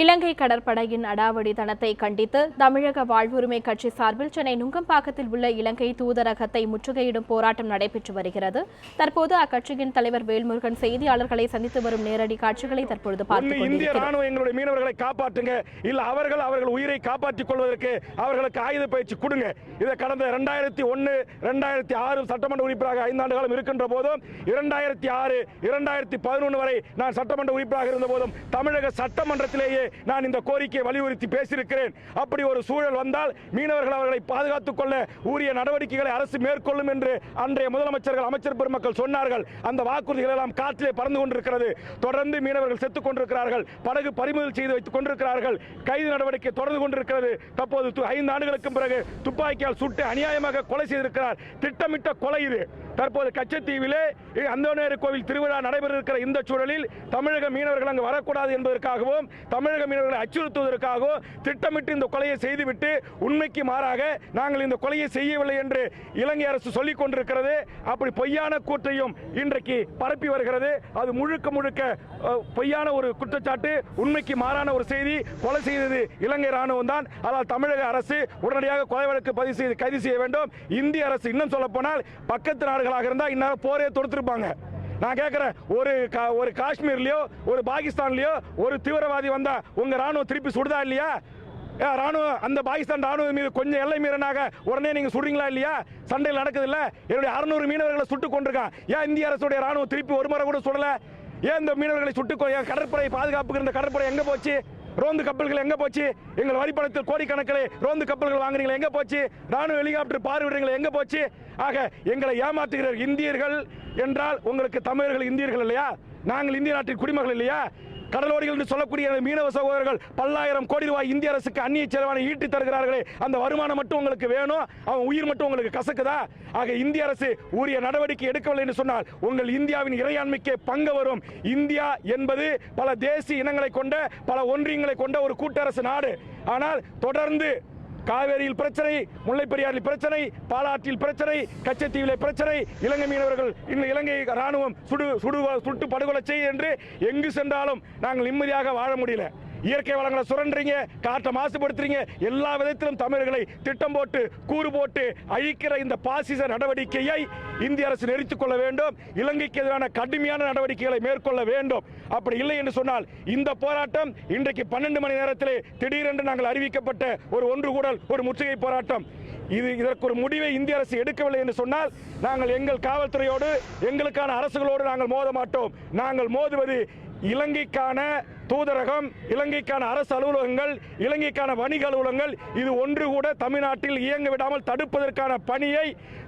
இலங்கை கடற்படையின் அடாவடி தனத்தை கண்டித்து தமிழக வாழ்வுரிமை கட்சி சார்பில் சென்னை நுங்கம்பாக்கத்தில் உள்ள இலங்கை தூதரகத்தை முற்றுகையிடும் போராட்டம் நடைபெற்று வருகிறது. தற்போது அக்கட்சியின் தலைவர் வேல்முருகன் செய்தியாளர்களை சந்தித்து வரும் நேரடி காட்சிகளை தற்பொழுது இந்திய ராணுவம் எங்களுடைய மீனவர்களை காப்பாற்றுங்க. இல்ல அவர்கள் அவர்கள் உயிரை காப்பாற்றிக் கொள்வதற்கு அவர்களுக்கு ஆயுத பயிற்சி கொடுங்க. இதை கடந்த இரண்டாயிரத்தி ஒன்னு இரண்டாயிரத்தி ஆறு சட்டமன்ற உறுப்பினராக ஐந்தாண்டு காலம் இருக்கின்ற போதும் இரண்டாயிரத்தி ஆறு இரண்டாயிரத்தி பதினொன்று வரை நான் சட்டமன்ற உறுப்பினராக இருந்த போதும் தமிழக சட்டமன்றத்திலேயே நான் இந்த கோரிக்கையை வலியுறுத்தி பேசியிருக்கிறேன். அப்படி ஒரு சூழல் வந்தால் மீனவர்கள் அவர்களை பாதுகாத்துக் கொள்ள உரிய நடவடிக்கைகளை அரசு மேற்கொள்ளும் என்று அன்றைய முதலமைச்சர்கள் அமைச்சர் பெருமக்கள் சொன்னார்கள். அந்த வாக்குறுதிகள் எல்லாம் காற்றிலே பறந்து கொண்டிருக்கிறது. தொடர்ந்து மீனவர்கள் செத்துக் கொண்டிருக்கிறார்கள். படகு பறிமுதல் செய்து வைத்துக் கொண்டிருக்கிறார்கள். கைது நடவடிக்கை தொடர்ந்து கொண்டிருக்கிறது. தற்போது ஐந்து ஆண்டுகளுக்கு பிறகு துப்பாக்கியால் சுட்டு அநியாயமாக கொலை செய்திருக்கிறார். திட்டமிட்ட கொலை இது. தற்போது கச்சத்தீவிலே அந்தோனியர் கோவில் திருவிழா நடைபெற இருக்கிற இந்த சூழலில் தமிழக மீனவர்கள் அங்கு வரக்கூடாது என்பதற்காகவும் தமிழக மீனவர்களை அச்சுறுத்துவதற்காகவும் திட்டமிட்டு இந்த கொலையை செய்துவிட்டு உண்மைக்கு மாறாக நாங்கள் இந்த கொலையை செய்யவில்லை என்று இலங்கை அரசு சொல்லிக் கொண்டிருக்கிறது. அப்படி பொய்யான கூற்றையும் இன்றைக்கு பரப்பி வருகிறது. அது முழுக்க முழுக்க பொய்யான ஒரு குற்றச்சாட்டு உண்மைக்கு மாறான ஒரு செய்தி கொலை செய்தது இலங்கை ராணுவம் தான் அதனால் தமிழக அரசு உடனடியாக கொலை வழக்கு பதிவு செய்து கைது செய்ய வேண்டும். இந்திய அரசு இன்னும் சொல்ல போனால் பக்கத்து நாடுகளாக இருந்தால் இந்நேரம் போரே தொடுத்திருப்பாங்க. நான் கேட்குறேன் ஒரு கா- ஒரு காஷ்மீர்லேயோ ஒரு பாகிஸ்தான்லேயோ ஒரு தீவிரவாதி வந்தா உங்க ராணுவம் திருப்பி சுடுதா இல்லையா? ஏ, ராணுவம் அந்த பாகிஸ்தான் ராணுவம் மீது கொஞ்சம் எல்லை மீறனாக உடனே நீங்க சுடுறீங்களா இல்லையா? சண்டையில் நடக்குது இல்ல? என்னுடைய அறுநூறு மீனவர்களை சுட்டு கொண்டிருக்கான் ஏன் இந்திய அரசுடைய ராணுவம் திருப்பி ஒரு முறை கூட சுடல? ஏன் இந்த மீனவர்களை சுட்டு கடற்படை பாதுகாப்புக்கு இருந்த கடற்படை எங்க போச்சு? ரோந்து கப்பல்கள் எங்க போச்சு? எங்கள் வரிப்பணத்தில் கோடிக்கணக்கில் ரோந்து கப்பல்கள் வாங்குறீங்களா எங்க போச்சு? ராணுவ ஹெலிகாப்டர் பார்வையிடுறீங்களா எங்க போச்சு? ஆக எங்களை ஏமாற்றுகிற இந்தியர்கள் என்றால் உங்களுக்கு தமிழர்கள் இந்தியர்கள் இல்லையா? நாங்கள் இந்திய நாட்டின் குடிமகள் இல்லையா? கடலோடிகள் என்று சொல்லக்கூடிய மீனவ சகோதரர்கள் பல்லாயிரம் கோடி ரூபாய் இந்திய அரசுக்கு அந்நிய செலவான ஈட்டி தருகிறார்களே அந்த வருமானம் மட்டும் உங்களுக்கு வேணும் அவன் உயிர் மட்டும் உங்களுக்கு கசக்குதா? ஆக இந்திய அரசு உரிய நடவடிக்கை எடுக்கவில்லை என்று சொன்னால் உங்கள் இந்தியாவின் இறையாண்மைக்கே பங்கு வரும். இந்தியா என்பது பல தேசிய இனங்களை கொண்ட பல ஒன்றியங்களை கொண்ட ஒரு கூட்டரசு நாடு. ஆனால் தொடர்ந்து காவேரியில் பிரச்சனை முல்லைப்பெரியாறில் பிரச்சனை பாலாற்றில் பிரச்சனை கச்சத்தீவிலே பிரச்சனை. இலங்கை மீனவர்கள் இன்னும் இலங்கை ராணுவம் சுடு சுடு சுட்டு படுகொலை செய்ய என்று எங்கு சென்றாலும் நாங்கள் நிம்மதியாக வாழ முடியல. இயற்கை வளங்களை சுரண்டுறீங்க காற்றை மாசுபடுத்துறீங்க எல்லா விதத்திலும் தமிழர்களை திட்டம் போட்டு கூறு போட்டு அழிக்கிற இந்த பாசிச நடவடிக்கையை இந்திய அரசு நிறுத்திக் கொள்ள வேண்டும். இலங்கைக்கு எதிரான கடுமையான நடவடிக்கைகளை மேற்கொள்ள வேண்டும். அப்படி இல்லை என்று சொன்னால் இந்த போராட்டம் இன்றைக்கு பன்னெண்டு மணி நேரத்திலே திடீரென்று நாங்கள் அறிவிக்கப்பட்ட ஒரு ஒன்று கூடல் ஒரு முற்றுகை போராட்டம். இது இதற்கு ஒரு முடிவை இந்திய அரசு எடுக்கவில்லை என்று சொன்னால் நாங்கள் எங்கள் காவல்துறையோடு எங்களுக்கான அரசுகளோடு நாங்கள் மோத மாட்டோம். நாங்கள் மோதுவது இலங்கைக்கான தூதரகம் இலங்கைக்கான அரசு அலுவலகங்கள் இலங்கைக்கான வணிக அலுவலகங்கள் இது ஒன்று கூட தமிழ்நாட்டில் இயங்க விடாமல் தடுப்பதற்கான பணியை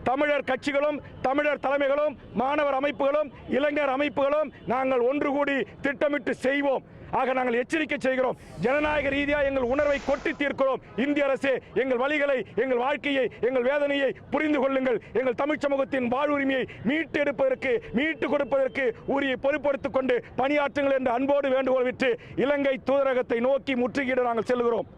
தமிழர் கட்சிகளும் தமிழர் தலைமைகளும் மாணவர் அமைப்புகளும் இளைஞர் அமைப்புகளும் நாங்கள் ஒன்று கூடி திட்டமிட்டு செய்வோம். ஆக நாங்கள் எச்சரிக்கை செய்கிறோம். ஜனநாயக ரீதியாக எங்கள் உணர்வை கொட்டி தீர்க்கிறோம். இந்திய அரசு எங்கள் வழிகளை எங்கள் வாழ்க்கையை எங்கள் வேதனையை புரிந்து கொள்ளுங்கள். எங்கள் தமிழ் சமூகத்தின் வாழ்வுரிமையை மீட்டு எடுப்பதற்கு மீட்டு கொடுப்பதற்கு உரிய பொறுப்படுத்திக் கொண்டு பணியாற்றுங்கள் என்று அன்போடு வேண்டுகோள் விட்டு இலங்கை தூதரகத்தை நோக்கி முற்றுகையிட நாங்கள் செல்கிறோம்